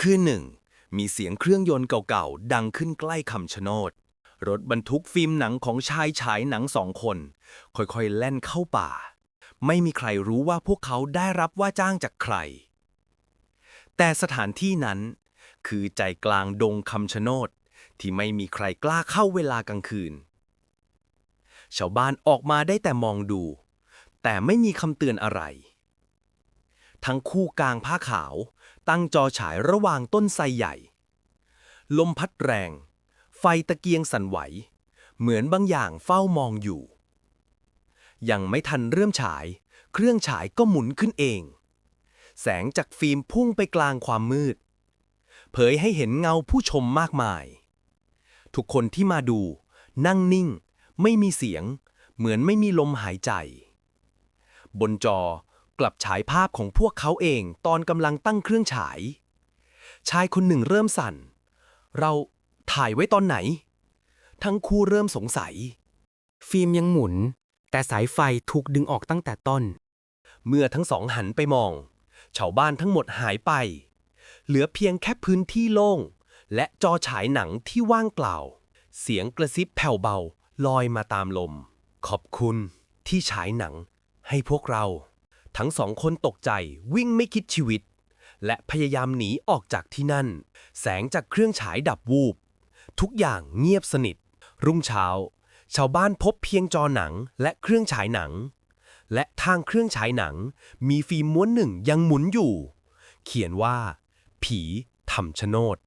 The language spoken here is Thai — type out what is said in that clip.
คือหนึ่งมีเสียงเครื่องยนต์เก่าๆ ดังขึ้นใกล้คำชะโนด รถบรรทุกฟิล์มหนังของชายฉายหนังสองคน ค่อยๆ แล่นเข้าป่า ไม่มีใครรู้ว่าพวกเขาได้รับว่าจ้างจากใคร แต่สถานที่นั้น คือใจกลางดงคำชะโนด ที่ไม่มีใครกล้าเข้าเวลากลางคืน ชาวบ้านออกมาได้แต่มองดู แต่ไม่มีคำเตือนอะไร ทั้งคู่กลางผ้าขาว ตั้งจอฉายระหว่างต้นไทรใหญ่ ลมพัดแรง ไฟตะเกียงสั่นไหว เหมือนบางอย่างเฝ้ามองอยู่ ยังไม่ทันเริ่มฉาย เครื่องฉายก็หมุนขึ้นเอง แสงจากฟิล์มพุ่งไปกลางความมืด เผยให้เห็นเงาผู้ชมมากมาย ทุกคนที่มาดู นั่งนิ่ง ไม่มีเสียง เหมือนไม่มีลมหายใจ บนจอ กลับฉายภาพของพวกเขาเองตอนกำลังตั้งเครื่องฉาย ชายคนหนึ่งเริ่มสั่น เราถ่ายไว้ตอนไหน ทั้งคู่เริ่มสงสัย ฟิล์มยังหมุน แต่สายไฟถูกดึงออกตั้งแต่ต้น เมื่อทั้งสองหันไปมอง ชาวบ้านทั้งหมดหายไป เหลือเพียงแค่พื้นที่โล่ง และจอฉายหนังที่ว่างเปล่า เสียงกระซิบแผ่วเบาลอยมาตามลม ขอบคุณที่ฉายหนังให้พวกเรา ทั้งสองคนตกใจวิ่งไม่คิดชีวิต และพยายามหนีออกจากที่นั่น แสงจากเครื่องฉายดับวูบ ทุกอย่างเงียบสนิท รุ่งเช้า ชาวบ้านพบเพียงจอหนังและเครื่องฉายหนัง และทางเครื่องฉายหนัง มีฟิล์มม้วนหนึ่งยังหมุนอยู่ เขียนว่า ผีทำชะโนด